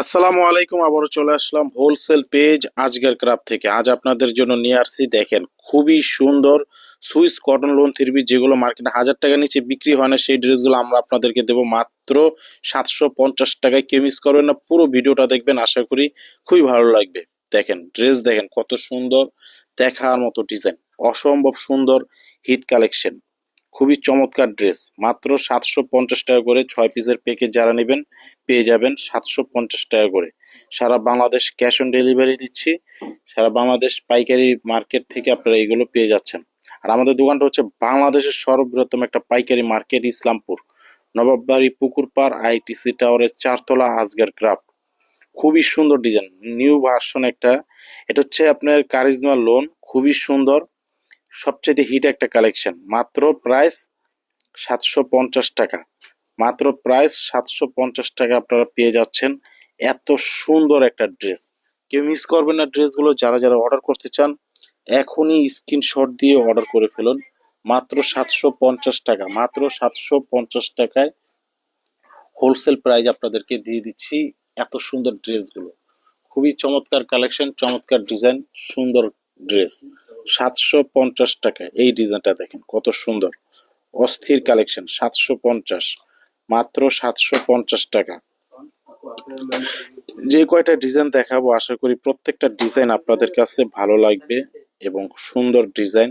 আসসালামু আলাইকুম, আবারও চলে আসলাম হোলসেল পেজ আজকের ক্রাফট থেকে। আজ আপনাদের জন্য নিয়ে আসছি, দেখেন, খুবই সুন্দর সুইস কটন লোন থ্রিবি যেগুলো মার্কেটে হাজার টাকা নিচে বিক্রি হয় না, সেই ড্রেসগুলো আমরা আপনাদেরকে দেবো মাত্র সাতশো পঞ্চাশ টাকায়। কেউ মিস করবেন না, পুরো ভিডিওটা দেখবেন, আশা করি খুবই ভালো লাগবে। দেখেন ড্রেস দেখেন, কত সুন্দর দেখার মতো ডিজাইন অসম্ভব সুন্দর হিট কালেকশন খুবই চমৎকার ড্রেস। মাত্র সাতশো পঞ্চাশ টাকা করে ছয় পিসের প্যাকেজ যারা নেবেন, পেয়ে যাবেন সাতশো পঞ্চাশ টাকা করে। সারা বাংলাদেশ ক্যাশ অন ডেলিভারি দিচ্ছি, সারা বাংলাদেশ পাইকারি মার্কেট থেকে আপনারা এগুলো পেয়ে যাচ্ছেন। আর আমাদের দোকানটা হচ্ছে বাংলাদেশের সর্ববৃহত্তম একটা পাইকারি মার্কেট ইসলামপুর। নবাববাড়ি পুকুর পুকুরপাড় আইটিসি টাওয়ারের চারতলা আজগার ক্রাফট খুবই সুন্দর ডিজাইন নিউ ভার্সন একটা। এটা হচ্ছে আপনার কারিজমা লোন খুবই সুন্দর। সবচেয়ে হিট একটা কালেকশন মাত্র প্রাইস সাতশো পঞ্চাশ টাকা। মাত্র প্রাইস সাতশো পঞ্চাশ টাকা আপনারা পেয়ে যাচ্ছেন এত সুন্দর একটা ড্রেস কেউ মিস করবেন না ড্রেসগুলো যারা যারা অর্ডার করতে চান, এখনই স্ক্রিনশট দিয়ে অর্ডার করে ফেলুন। মাত্র সাতশো পঞ্চাশ টাকা। মাত্র সাতশো পঞ্চাশ টাকায় হোলসেল প্রাইস আপনাদেরকে দিয়ে দিচ্ছি এত সুন্দর ড্রেসগুলো খুবই চমৎকার কালেকশন চমৎকার ডিজাইন সুন্দর ড্রেস সাতশো পঞ্চাশ টাকা। এই ডিজাইনটা দেখেন, কত সুন্দর। অস্থির কালেকশন, সাতশো পঞ্চাশ। মাত্র সাতশো পঞ্চাশ টাকা। যে কয়টা ডিজাইন দেখাবো, আশা করি প্রত্যেকটা ডিজাইন আপনাদের কাছে ভালো লাগবে এবং সুন্দর ডিজাইন।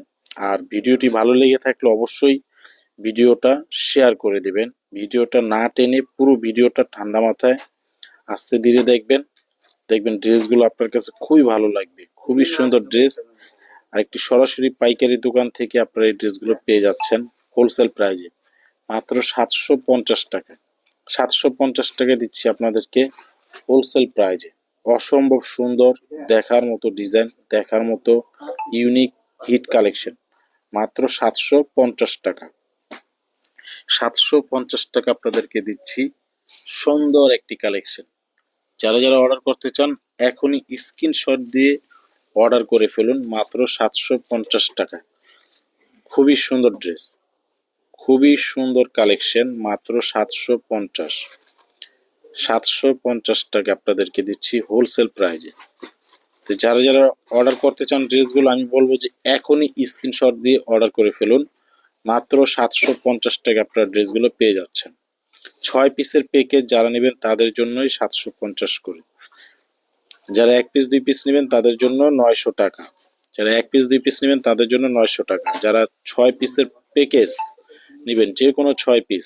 আর ভিডিওটি ভালো লেগে থাকলে অবশ্যই ভিডিওটা শেয়ার করে দিবেন। ভিডিওটা না টেনে পুরো ভিডিওটা ঠান্ডা মাথায় আস্তে ধীরে দেখবেন। দেখবেন ড্রেসগুলো আপনার কাছে খুবই ভালো লাগবে। খুবই সুন্দর ড্রেস। আর একটি সরাসরি পাইকারি দোকান থেকে আপনারা এই ড্রেসগুলো পেয়ে যাচ্ছেন হোলসেল প্রাইজে মাত্র সাতশো পঞ্চাশ টাকা। সাতশো পঞ্চাশ টাকা দিচ্ছি আপনাদেরকে হোলসেল প্রাইজে অসম্ভব সুন্দর, দেখার মতো ডিজাইন দেখার মতো ইউনিক হিট কালেকশন মাত্র সাতশো পঞ্চাশ টাকা। সাতশো পঞ্চাশ টাকা আপনাদেরকে দিচ্ছি সুন্দর একটি কালেকশন যারা যারা অর্ডার করতে চান, এখনই স্ক্রিনশট দিয়ে অর্ডার করে ফেলুন মাত্র সাতশো পঞ্চাশ টাকা। খুবই সুন্দর ড্রেস। খুবই সুন্দর কালেকশন, মাত্র সাতশো পঞ্চাশ। সাতশো পঞ্চাশ টাকা আপনাদেরকে দিচ্ছি হোলসেল প্রাইজে। তো যারা যারা অর্ডার করতে চান ড্রেসগুলো, আমি বলব যে এখনই স্ক্রিনশট দিয়ে অর্ডার করে ফেলুন। মাত্র সাতশো পঞ্চাশ টাকা আপনার ড্রেসগুলো পেয়ে যাচ্ছেন। ছয় পিসের প্যাকেজ যারা নেবেন তাদের জন্যই সাতশো পঞ্চাশ করে। যারা এক পিস দুই পিস নেবেন, তাদের জন্য নয়শো টাকা। যারা এক পিস দুই পিস নেবেন, তাদের জন্য নয়শো টাকা। যারা ছয় পিসের প্যাকেজ নেবেন, যে কোনো ছয় পিস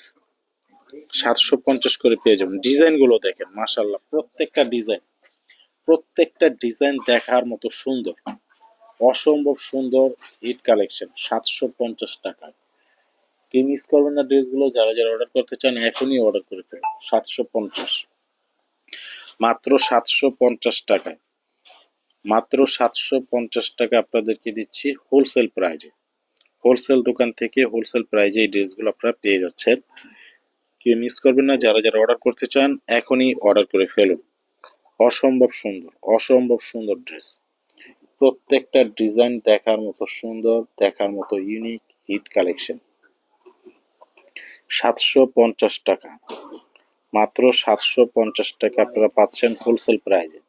সাতশো পঞ্চাশ করে পেয়ে যাবেন। ডিজাইনগুলো দেখেন মাশাল্লাহ প্রত্যেকটা ডিজাইন প্রত্যেকটা ডিজাইন দেখার মতো সুন্দর। অসম্ভব সুন্দর হিট কালেকশন সাতশো পঞ্চাশ টাকা। কেউ মিস করবেন না ড্রেসগুলো যারা যারা অর্ডার করতে চান, এখনই অর্ডার করে ফেলুন, সাতশো পঞ্চাশ। মাত্র সাতশো পঞ্চাশ টাকায়। মাত্র সাতশো পঞ্চাশ টাকা আপনাদেরকে দিচ্ছি হোলসেল প্রাইজে হোলসেল দোকান থেকে হোলসেল প্রাইজে এই ড্রেসগুলো আপনারা পেয়ে যাচ্ছেন। কেউ মিস করবেন না, যারা যারা অর্ডার করতে চান, এখনই অর্ডার করে ফেলুন। অসম্ভব সুন্দর অসম্ভব সুন্দর ড্রেস প্রত্যেকটা ডিজাইন দেখার মতো সুন্দর, দেখার মতো ইউনিক হিট কালেকশন সাতশো পঞ্চাশ টাকা। মাত্র সাতশো পঞ্চাশ টাকা আপনারা পাচ্ছেন হোলসেল প্রাইজে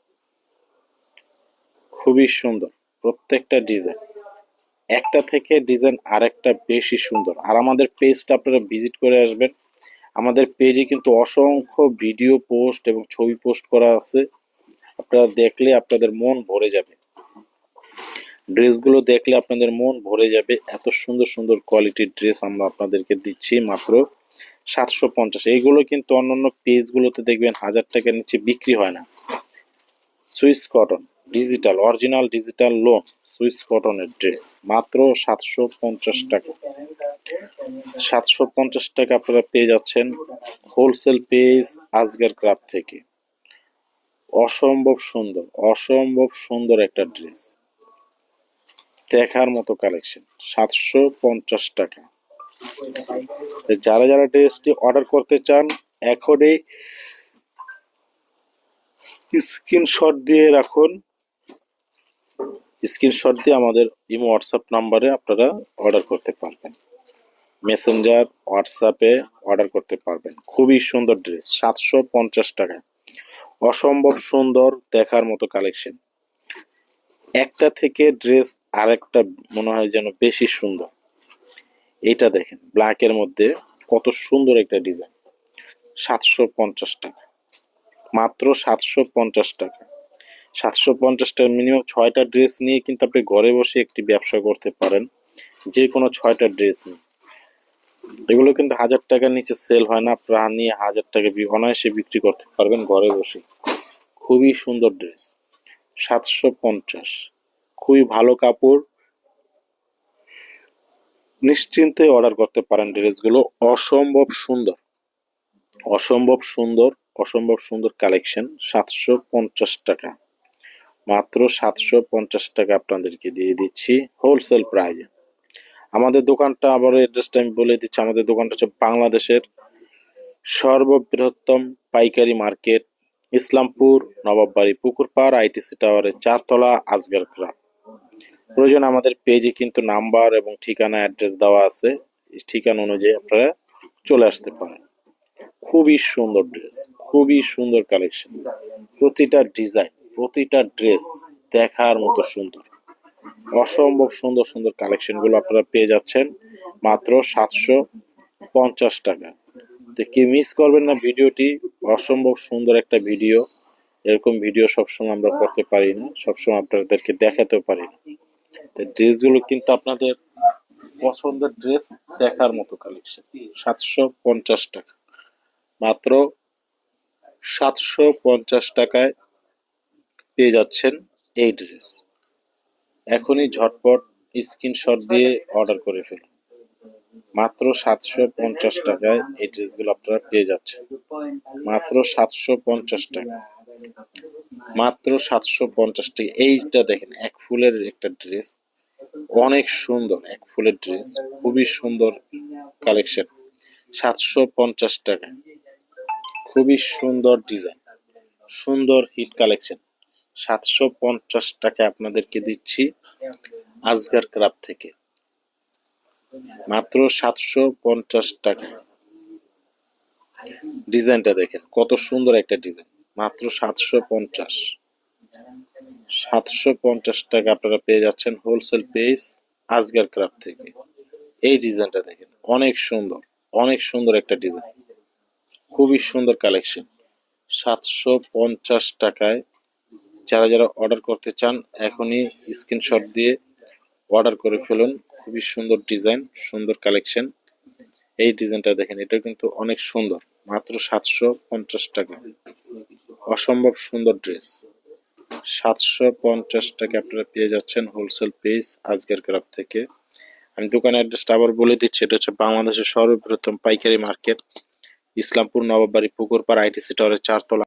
খুবই সুন্দর, প্রত্যেকটা ডিজাইন একটা থেকে ডিজাইন আরেকটা বেশি সুন্দর। আর আমাদের পেজটা আপনারা ভিজিট করে আসবেন। আমাদের পেজে কিন্তু অসংখ্য ভিডিও পোস্ট এবং ছবি পোস্ট করা আছে। আপনারা দেখলে আপনাদের মন ভরে যাবে। ড্রেসগুলো দেখলে আপনাদের মন ভরে যাবে। এত সুন্দর সুন্দর কোয়ালিটির ড্রেস আমরা আপনাদেরকে দিচ্ছি মাত্র সাতশো পঞ্চাশ। এইগুলো কিন্তু অন্যান্য পেজগুলোতে দেখবেন হাজার টাকার নিচে বিক্রি হয় না। Swiss cotton, digital, original digital lawn, Swiss কটনের ড্রেস, মাত্র সাতশো পঞ্চাশ টাকা। সাতশো পঞ্চাশ টাকা আপনারা পেয়ে যাচ্ছেন হোলসেল পেজ আজগার ক্রাফট থেকে। অসম্ভব সুন্দর অসম্ভব সুন্দর একটা ড্রেস। দেখার মতো কালেকশন, সাতশো পঞ্চাশ টাকা। যারা যারা ড্রেসটি অর্ডার করতে চান, এখনই স্ক্রিনশট দিয়ে রাখুন। স্ক্রিনশট দিয়ে আমাদের ইমো হোয়াটসঅ্যাপ নাম্বারে আপনারা অর্ডার করতে পারবেন। মেসেঞ্জার হোয়াটসঅ্যাপে অর্ডার করতে পারবেন। খুবই সুন্দর ড্রেস সাতশো পঞ্চাশ টাকা। অসম্ভব সুন্দর দেখার মতো কালেকশন একটা থেকে ড্রেস আরেকটা মনে হয় যেন বেশি সুন্দর। এইটা দেখেন ব্ল্যাকের মধ্যে কত সুন্দর একটা ডিজাইন সাতশো পঞ্চাশ টাকা। মাত্র সাতশো পঞ্চাশ টাকা। সাতশো পঞ্চাশ টাকা মিনিমাম ছয়টা ড্রেস নিয়ে কিন্তু আপনি ঘরে বসে একটি ব্যবসা করতে পারেন, যে কোনো ছয়টা ড্রেস নিয়ে। এগুলো কিন্তু হাজার টাকার নিচে সেল হয় না আপনারা নিয়ে হাজার টাকা অনায়াসে বিক্রি করতে পারবেন ঘরে বসে। খুবই সুন্দর ড্রেস সাতশো পঞ্চাশ। খুবই ভালো কাপড় নিশ্চিন্তে অর্ডার করতে পারেন ড্রেসগুলো অসম্ভব সুন্দর। অসম্ভব সুন্দর অসম্ভব সুন্দর কালেকশন সাতশো পঞ্চাশ টাকা। মাত্র সাতশো পঞ্চাশ টাকা আপনাদেরকে দিয়ে দিচ্ছি হোলসেল প্রাইজে আমাদের দোকানটা আবার অ্যাড্রেসটা আমি বলে দিচ্ছি। আমাদের দোকানটা হচ্ছে বাংলাদেশের সর্ববৃহত্তম পাইকারি মার্কেট ইসলামপুর, নবাববাড়ি, পুকুরপাড়, আইটিসি টাওয়ারের চারতলা, আজগার ক্রাব প্রয়োজন আমাদের পেজে কিন্তু নাম্বার এবং ঠিকানা অ্যাড্রেস দেওয়া আছে। ঠিকানা অনুযায়ী আপনারা চলে আসতে পারেন। খুবই সুন্দর ড্রেস খুবই সুন্দর কালেকশন প্রতিটা ডিজাইন প্রতিটা ড্রেস দেখার মতো সুন্দর। অসম্ভব সুন্দর সুন্দর কালেকশনগুলো আপনারা পেয়ে যাচ্ছেন। মাত্র সাতশো পঞ্চাশ টাকা। তো কি মিস করবেন না ভিডিওটি? অসম্ভব সুন্দর একটা ভিডিও এরকম ভিডিও সবসময় আমরা করতে পারি না, সবসময় আপনাদেরকে দেখাতেও পারি না। ড্রেসগুলো কিন্তু আপনাদের পছন্দের ড্রেস দেখার মতো কালেকশন সাতশো পঞ্চাশ টাকা। মাত্র সাতশো পঞ্চাশ টাকায় পেয়ে যাচ্ছেন এই ড্রেস এখনই ঝটপট স্ক্রিনশট দিয়ে অর্ডার করে ফেলুন। মাত্র সাতশো পঞ্চাশ টাকায় এই ড্রেসগুলো আপনারা পেয়ে যাচ্ছেন। মাত্র সাতশো পঞ্চাশ টাকা। মাত্র সাতশো পঞ্চাশ টাকা এইটা দেখেন, এক ফুলের একটা ড্রেস। অনেক সুন্দর, এক ফুলের ড্রেস। খুবই সুন্দর কালেকশন। সাতশো পঞ্চাশ টাকা। খুবই সুন্দর ডিজাইন। সুন্দর হিট কালেকশন। সাতশো পঞ্চাশ টাকা আপনাদেরকে দিচ্ছি আজগার ক্রাব থেকে। মাত্র সাতশো পঞ্চাশ টাকা। ডিজাইনটা দেখেন, কত সুন্দর একটা ডিজাইন। মাত্র সাতশো পঞ্চাশ। সাতশো পঞ্চাশ টাকা আপনারা পেয়ে যাচ্ছেন হোলসেল পেজ আজগার ক্রাফট থেকে। এই ডিজাইনটা দেখেন, অনেক সুন্দর অনেক সুন্দর একটা ডিজাইন খুবই সুন্দর কালেকশন সাতশো পঞ্চাশ টাকায় যারা যারা অর্ডার করতে চান, এখনই স্ক্রিনশট দিয়ে অর্ডার করে ফেলুন। খুবই সুন্দর ডিজাইন সুন্দর কালেকশন এই ডিজাইনটা দেখেন এটা কিন্তু অনেক সুন্দর। মাত্র সাতশো পঞ্চাশ টাকা। অসম্ভব সুন্দর ড্রেস সাতশো পঞ্চাশ টাকা আপনারা পেয়ে যাচ্ছেন হোলসেল পেস আজকের ক্রাফ থেকে। আমি দোকানের অ্যাড্রেসটা আবার বলে দিচ্ছি, এটা হচ্ছে বাংলাদেশের সর্ববৃহত্তম পাইকারি মার্কেট ইসলামপুর নবাববাড়ি পুকুরপাড় আইটিসি টাওয়ারের চারতলা।